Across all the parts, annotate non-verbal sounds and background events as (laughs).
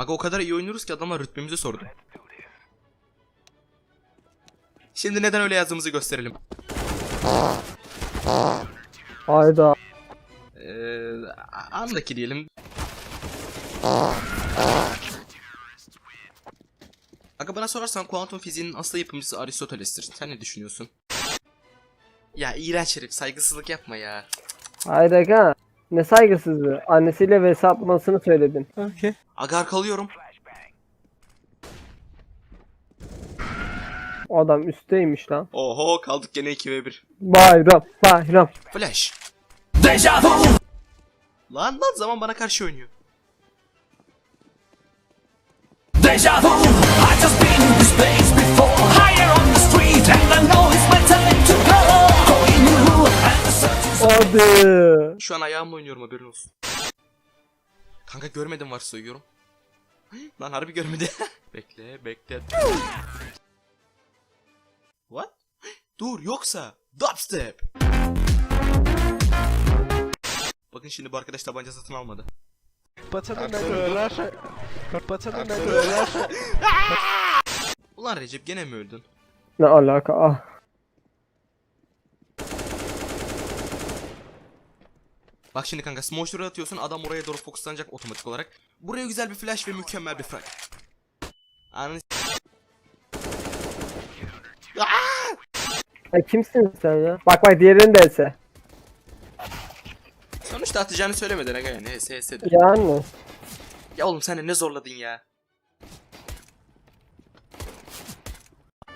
Aga o kadar iyi oynuyoruz ki adamlar rütbemizi sordu. Şimdi neden öyle yazdığımızı gösterelim. Hayda. Ee, andaki diyelim. Aga bana sorarsan kuantum fiziğinin aslı yapımcısı Aristoteles'tir. Sen ne düşünüyorsun? Ya iğrenç herif saygısızlık yapma ya. Hayda aga. Ne saygısızlığı. Annesiyle vs atmasını söyledin. Aga arkalıyorum. O adam üstteymiş lan. Oho kaldık gene 2v1. Bayram. Bayram. Flash. Lan lan zaman bana karşı oynuyor. Deja vu, Hadi. Şu an ayağımla oynuyorum haberin olsun. Kanka görmedim var soyuyorum. (gasps) Lan harbi görmedi. (laughs) bekle bekle. What? Dur yoksa dubstep. Bakın şimdi bu arkadaş tabanca satın almadı. Batanı ne döver? Batanı ne döver? (laughs) Ulan Recep gene mi öldün? Ne alaka ah. Bak şimdi kanka smoker'ı atıyorsun adam oraya doğru fokuslanacak otomatik olarak. Buraya güzel bir flash ve mükemmel bir frag. Ananı Ay kimsin sen ya? Bak bak diğerini de ese. Sonuçta atacağını söylemeden aga yani HSS'dir. Yani. Ya oğlum sen de ne zorladın ya.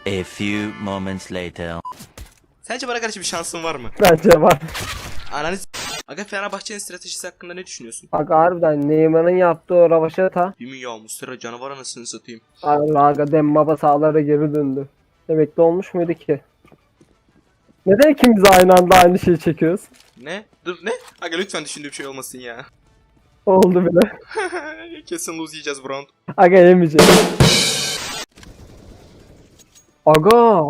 A few moments later. Sence bana karşı bir şansın var mı? Bence var. Ananı Aga Fenerbahçe'nin stratejisi hakkında ne düşünüyorsun? Bak harbiden Neymar'ın yaptığı o ravaşata. Değil mi ya Muslera canavar anasını satayım. Aga Dembaba sahalara geri döndü. Emekli olmuş muydu ki? Neden ikimiz aynı anda aynı şeyi çekiyoruz? Ne? Dur ne? Aga lütfen düşündüğüm şey olmasın ya. Oldu bile. (laughs) Kesin lose yiyeceğiz bu round. Aga yemeyeceğim. Aga.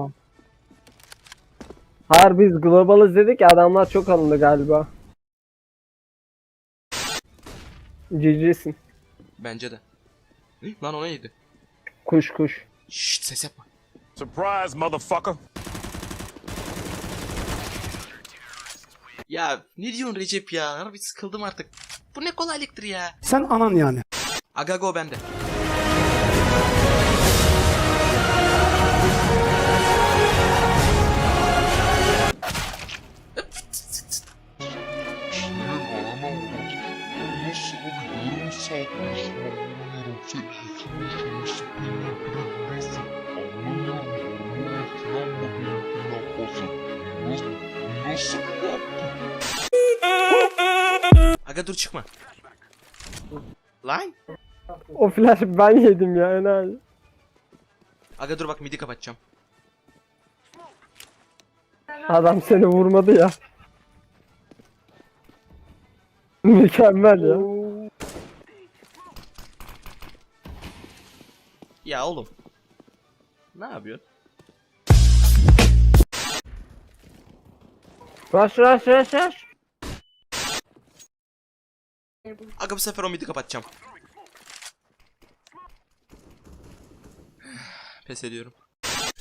Hayır biz global izledik ya, adamlar çok alındı galiba. GG'sin. Bence de. Hı, Lan o neydi? Kuş kuş. Şşt ses yapma. Surprise, motherfucker. Ya ne diyorsun Recep ya? Harbi sıkıldım artık. Bu ne kolaylıktır ya. Sen anan yani. Aga go bende. Aga dur çıkma. Lan. O flash ben yedim ya enayi. Aga dur bak midi kapatacağım. Adam seni vurmadı ya. Mükemmel ya. Ya oğlum. Ne yapıyorsun? Rush rush rush rush. Aga bu sefer o midi kapatacağım. Pes ediyorum.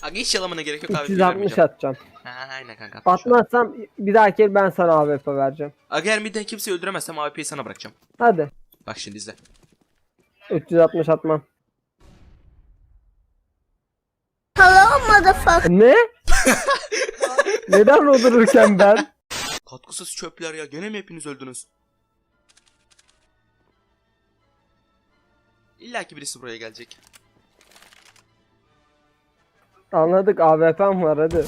Aga hiç yalamana gerek yok abi. 360 vermeyeceğim. atacağım. Ha, aynen kanka. 60 at. Atmazsam bir dahaki el ben sana AWP vereceğim. Aga eğer midden kimseyi öldüremezsem AWP'yi sana bırakacağım. Hadi. Bak şimdi izle. 360 atmam. Motherfucker. Ne? Neden o dururken ben? Katkısız çöpler ya. Gene mi hepiniz öldünüz? İlla ki birisi buraya gelecek. Anladık AWP'm var hadi.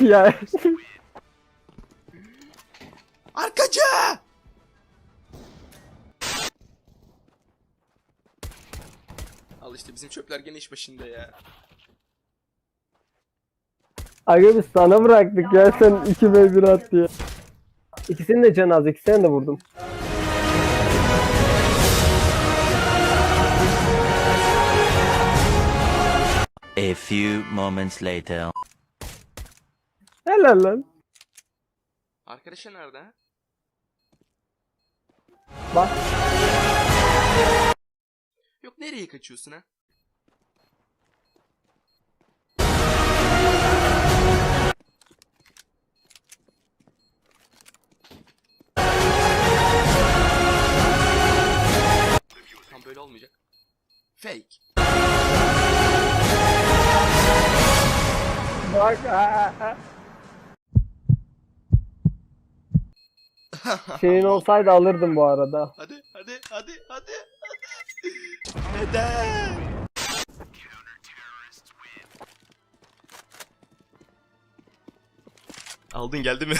ya Arkacı! Al işte bizim çöpler gene iş başında ya. Aga biz sana bıraktık ya sen 2 ve 1 at diye. İkisini de can az ikisini de vurdum. A few moments later. Helal lan. Arkadaşı nerede? ha? Bak. Yok nereye kaçıyorsun ha? Bak. Şeyin olsaydı alırdım bu arada. Hadi hadi hadi hadi hadi. Neden? Aldın geldi mi?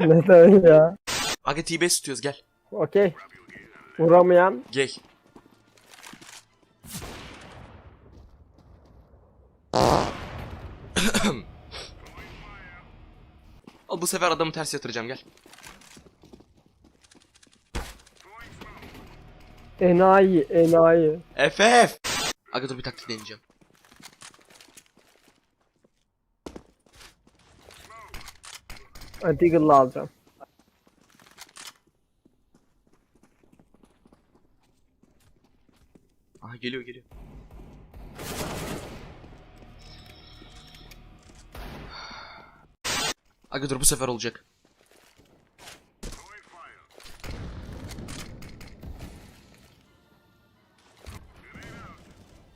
Neden ya? Aga T-Base tutuyoruz gel. Okey. Vuramayan Gay. Al bu sefer adamı ters yatıracağım gel. enayi enayi. FF. Aga dur bir taktik deneyeceğim. Deagle'la alacağım. Aha geliyor geliyor. Aga dur bu sefer olacak.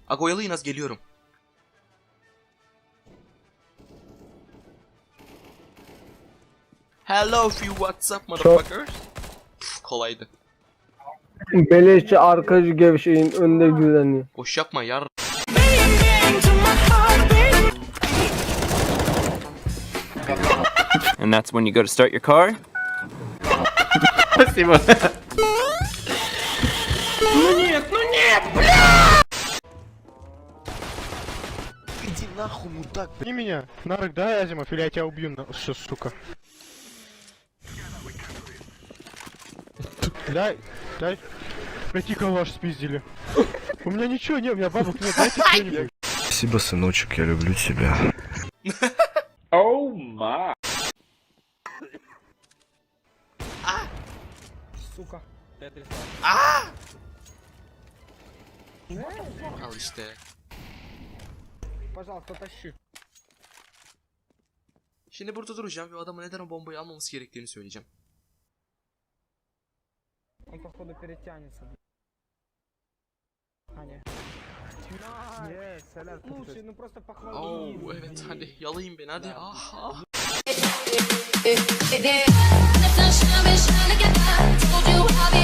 Aga oyalayın az geliyorum. Hello few what's up motherfuckers. Püf, kolaydı. Beleşçi arkacı gevşeyin önde güveniyor. Boş yapma yar. And that's when you go to start your car? Пни меня. Нарок, дай Азимов, или я тебя убью, на... Что, сука. Дай, дай. Пройти калаш спиздили. У меня ничего нет, у меня бабок нет, дайте что-нибудь. Спасибо, сыночек, я люблю тебя. Suka. Tetris abi. Aa! Ne? Al işte. Pazal taşı. Şimdi burada duracağım ve adama neden o bombayı almaması gerektiğini söyleyeceğim. Он походу перетянется. А, нет. Yes, helal. Слушай, ну просто похвали. Oh, evet hadi yalayın beni hadi. Ah ah. You have it.